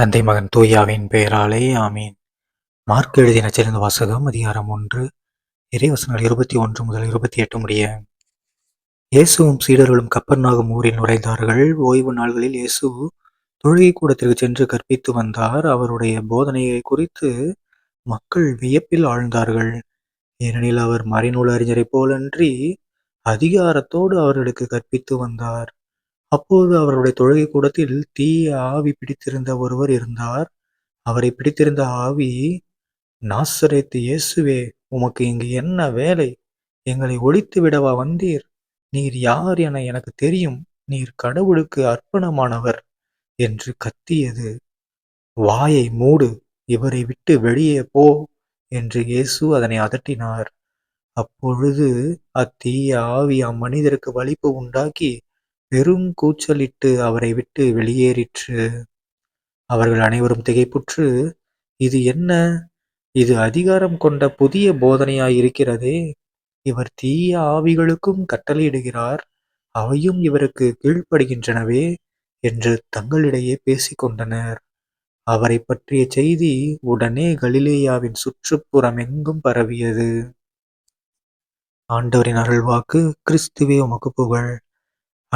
தந்தை மகன் தூயாவின் பெயராலே ஆமீன். மார்க் எழுதின சிறந்த வாசகம் அதிகாரம் ஒன்று இறைவசனங்கள் இருபத்தி ஒன்று முதல் இருபத்தி எட்டு முடிய. இயேசுவும் சீடர்களும் கப்பர்நாகும் ஊரில் நுழைந்தார்கள். ஓய்வு நாள்களில் இயேசு தொழுகை கூடத்திற்கு சென்று கற்பித்து வந்தார். அவருடைய போதனையை குறித்து மக்கள் வியப்பில் ஆழ்ந்தார்கள். ஏனெனில் அவர் மறைநூல் அறிஞரைப் போலன்றி அதிகாரத்தோடு அவர்களுக்கு கற்பித்து வந்தார். அப்போது அவருடைய தொழுகை கூடத்தில் தீய ஆவி பிடித்திருந்த ஒருவர் இருந்தார். அவரை பிடித்திருந்த ஆவி நாசரேத்து இயேசுவே உமக்கு இங்கு என்ன வேலை? எங்களை ஒழித்து விடவா வந்தீர்? நீர் யார் என எனக்கு தெரியும். நீர் கடவுளுக்கு அர்ப்பணமானவர் என்று கத்தியது. வாயை மூடு இவரை விட்டு வெளியே போ என்று இயேசு அதனை அதட்டினார். அப்பொழுது அத்தீய ஆவி அம்மனிதருக்கு வலிப்பு உண்டாக்கி பெரும் கூச்சலிட்டு அவரை விட்டு வெளியேறிற்று. அவர்கள் அனைவரும் திகைப்புற்று இது என்ன? இது அதிகாரம் கொண்ட புதிய போதனையாயிருக்கிறதே. இவர் தீய ஆவிகளுக்கும் கட்டளையிடுகிறார். அவையும் இவருக்கு கீழ்ப்படுகின்றனவே என்று தங்களிடையே பேசிக்கொண்டனர். அவரை பற்றிய செய்தி உடனே கலிலேயாவின் சுற்றுப்புறம் எங்கும் பரவியது. ஆண்டவரின் அருள்வாக்கு கிறிஸ்துவே உமக்கு புகழ்.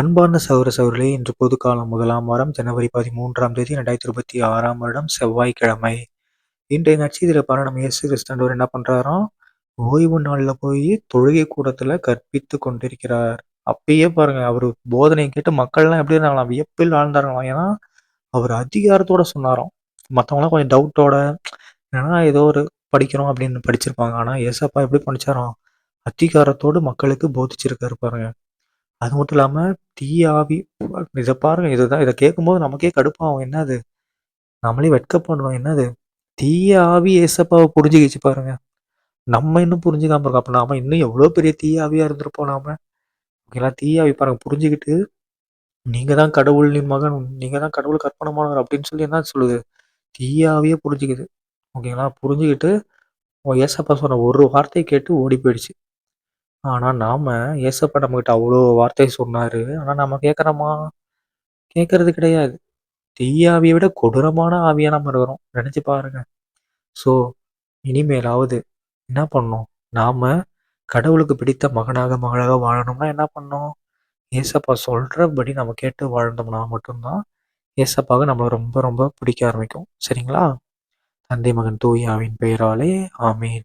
அன்பார்ந்த சௌர சௌரலே இன்று பொதுக்காலம் முதலாம் வாரம் ஜனவரி பதிமூன்றாம் தேதி ரெண்டாயிரத்தி இருபத்தி ஆறாம் வருடம் செவ்வாய்க்கிழமை. இன்றைய நட்சத்திர பாரணம் இயேசு கிறிஸ்தண்டவர் என்ன பண்றாராம் ஓய்வு நாளில் போய் தொழுகை கூடத்துல கற்பித்து கொண்டிருக்கிறார். அப்பயே பாருங்க அவர் போதனை கேட்டு மக்கள்லாம் எப்படி இருந்தாங்களாம் வியப்பில் ஆழ்ந்தார்களாம். ஏன்னா அவர் அதிகாரத்தோட சொன்னாராம். மற்றவங்களாம் கொஞ்சம் டவுட்டோட ஏன்னா ஏதோ ஒரு படிக்கிறோம் அப்படின்னு படிச்சிருப்பாங்க. ஆனால் ஏசப்பா எப்படி படிச்சாராம்? அதிகாரத்தோடு மக்களுக்கு போதிச்சிருக்காரு பாருங்க. அது மட்டும் இல்லாம தீய ஆவி இதை பாருங்க இதுதான் இதை கேட்கும்போது நமக்கே கடுப்பாகும். என்னது? நம்மளே வெட்கப்படுறோம். என்னது? தீய ஆவி ஏசப்பாவை புரிஞ்சுக்கிச்சு பாருங்க. நம்ம இன்னும் புரிஞ்சுக்காம இருக்கோம். அப்ப நாம இன்னும் எவ்வளோ பெரிய தீய ஆவியா இருந்திருப்போம் நாம? ஓகேங்களா? தீய ஆவி பாருங்க புரிஞ்சுக்கிட்டு நீங்க தான் கடவுளின் மகன் நீங்க தான் கடவுளுக்கு அர்ப்பணமானவர் அப்படின்னு சொல்லி என்ன சொல்லுது? தீய ஆவியே புரிஞ்சுக்குது. ஓகேங்களா? புரிஞ்சுக்கிட்டு ஏசப்பா சொன்ன ஒரு வார்த்தையை கேட்டு ஓடி போயிடுச்சு. ஆனா நாம ஏசப்பா நம்மகிட்ட அவ்வளோ வார்த்தை சொன்னாரு. ஆனா நம்ம கேட்குறோமா கேட்கறது கிடையாது. தீயாவியை விட கொடூரமான ஆவியா நம்ம இருக்கிறோம். நினைச்சு பாருங்க. ஸோ இனிமேலாவது என்ன பண்ணணும்? நாம கடவுளுக்கு பிடித்த மகனாக மகளாக வாழணும்னா என்ன பண்ணணும்? ஏசப்பா சொல்றபடி நம்ம கேட்டு வாழ்ந்தோம்னா மட்டும்தான் ஏசப்பாக நம்மளை ரொம்ப ரொம்ப பிடிக்க ஆரம்பிக்கும். சரிங்களா? தந்தை மகன் தூயாவின் பெயராலே ஆமீன்.